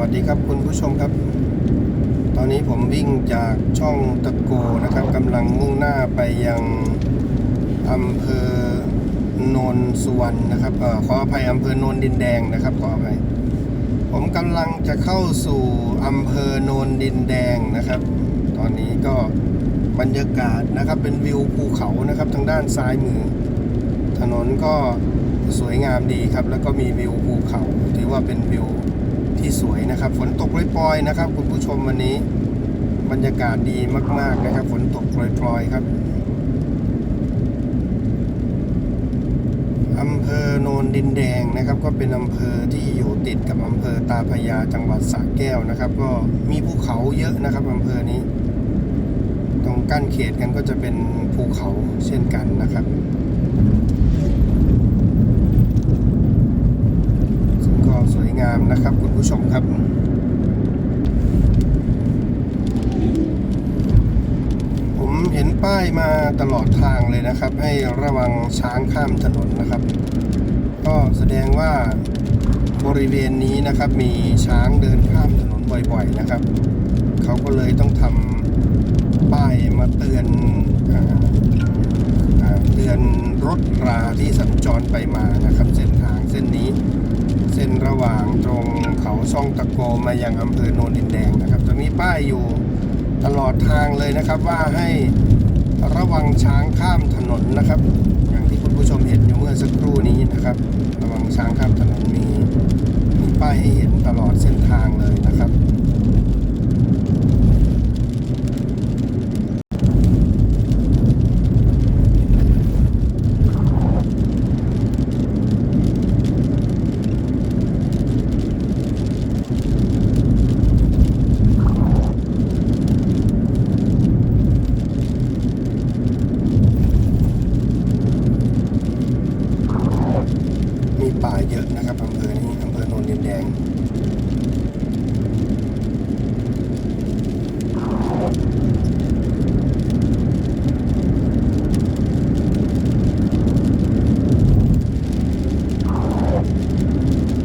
วัสดีครับคุณผู้ชมครับ ตอนนี้ผมวิ่งจากช่องตะโกนะครับกำลังมุ่งหน้าไปยังอำเภอโนนสุวรรณนะครับอขออภัยอำเภอโนนดินแดงนะครับขออภัยผมกำลังจะเข้าสู่อำเภอโนนดินแดงนะครับ ตอนนี้ก็บรรยากาศนะครับเป็นวิวภูเขานะครับทางด้านซ้ายมือ ถนนก็สวยงามดีครับ แล้วก็มีวิวภูเขาถือว่าเป็นวิว สวยนะครับ ฝนตกโปรยๆนะครับ คุณผู้ชมวันนี้ บรรยากาศดีมาก ๆนะครับ ฝนตกโปรยๆครับอำเภอโนนดินแดงนะครับ ก็เป็นอำเภอที่อยู่ติดกับอำเภอตาพยาจังหวัดสระแก้วนะครับ ก็มีภูเขาเยอะนะครับอำเภอนี้ ตรงกั้นเขตกันก็จะเป็นภูเขาเช่นกันนะครับ ซึ่งก็สวยงาม นะครับ คุณผู้ชมครับ ผมเห็นป้ายมาตลอดทางเลยนะครับ ให้ระวังช้างข้ามถนนนะครับ ก็แสดงว่าบริเวณนี้นะครับ มีช้างเดินข้ามถนนบ่อยๆนะครับ เขาก็เลยต้องทำป้ายมาเตือนอเตือนรถราที่สัญจรไปมานะครับเส้นทางเส้นนี้ เส้นระหว่างตรงเขาช่ องตะโกมายังอำเภอโนนดินแดงนะครับ จะมีป้ายอยู่ตลอดทางเลยนะครับว่าให้ระวังช้างข้ามถนนนะครับ อย่างที่คุณผู้ชมเห็นอยู่เมื่อสักครู่นี้นะครับ ระวังช้างข้ามถนนมีมีป้ายให้เห็นตลอดเส้นทางเลยนะครับมีป่าเย อะนะครับอำเภอนี้อำเภอโนนดินแดง